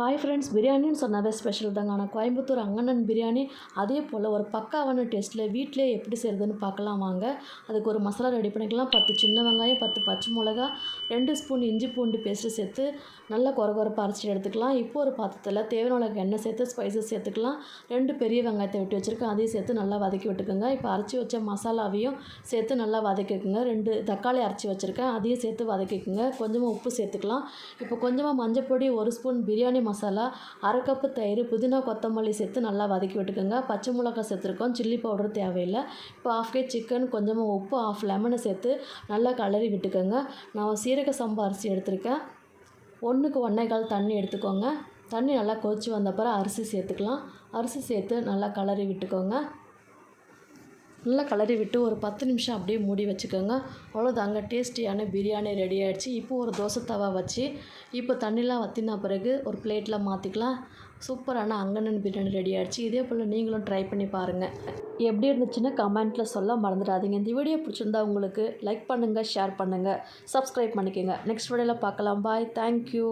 Hi friends பிரியாணின்னு சொன்னாவே special தாங்க. ஆனால் கோயம்புத்தூர் அங்கண்ணன் பிரியாணி அதே போல் ஒரு பக்காவான டேஸ்ட்டில் வீட்டிலே எப்படி செய்கிறதுன்னு பார்க்கலாம் வாங்க. அதுக்கு ஒரு மசாலா ரெடி பண்ணிக்கலாம். பத்து சின்ன வெங்காயம் பத்து பச்சை மிளகா ரெண்டு ஸ்பூன் இஞ்சி பூண்டு பேஸ்ட்டு சேர்த்து நல்லா குறை குறைப்பாக அரைச்சிட்டு எடுத்துக்கலாம். இப்போ ஒரு பாத்திரத்தில் தேவையான அளவுக்கு எண்ணெய் சேர்த்து ஸ்பைசஸ் சேர்த்துக்கலாம். ரெண்டு பெரிய வெங்காயத்தை வெட்டி வச்சுருக்கேன். அதையும் சேர்த்து நல்லா வதக்கி விட்டுக்கோங்க. இப்போ அரைச்சி வச்ச மசாலாவையும் சேர்த்து நல்லா வதக்கிக்குங்க ரெண்டு தக்காளி அரைச்சி வச்சுருக்கேன். அதையும் சேர்த்து வதக்கிக்குங்க கொஞ்சமாக உப்பு சேர்த்துக்கலாம். இப்போ கொஞ்சமாக மஞ்சள் பொடி ஒரு ஸ்பூன் பிரியாணி மசாலா அரை கப்பு தயிர் புதினா கொத்தமல்லி சேர்த்து நல்லா வதக்கி விட்டுக்கோங்க. பச்சை மிளகாய் சேர்த்துருக்கோம். சில்லி பவுடர் தேவையில்லை. இப்போ ஆஃப் கே சிக்கன் கொஞ்சமாக உப்பு ஆஃப் லெமனை சேர்த்து நல்லா கலரி விட்டுக்கோங்க. நான் சீரக சம்பா அரிசி எடுத்திருக்கேன். ஒன்றுக்கு ஒன்றே கால் தண்ணி எடுத்துக்கோங்க. தண்ணி நல்லா கொதிச்சு வந்த அரிசி சேர்த்துக்கலாம். அரிசி சேர்த்து நல்லா கலரி விட்டுக்கோங்க. நல்லா கலரி விட்டு ஒரு பத்து நிமிஷம் அப்படியே மூடி வச்சுக்கோங்க. அவ்வளோதாங்க டேஸ்டியான பிரியாணி ரெடி ஆகிடுச்சு இப்போ ஒரு தோசை தவா வச்சு இப்போ தண்ணிலாம் வற்றின பிறகு ஒரு பிளேட்டில் மாற்றிக்கலாம் சூப்பரான அங்கனன் பிரியாணி ரெடி ஆகிடுச்சு இதே போல் நீங்களும் ட்ரை பண்ணி பாருங்கள் எப்படி இருந்துச்சுன்னா கமெண்ட்டில் சொல்ல மறந்துடாதீங்க. இந்த வீடியோ பிடிச்சிருந்தா உங்களுக்கு லைக் பண்ணுங்கள் ஷேர் பண்ணுங்கள் சப்ஸ்கிரைப் பண்ணிக்கோங்க. நெக்ஸ்ட் வீடியோவில் பார்க்கலாம். Bye thank you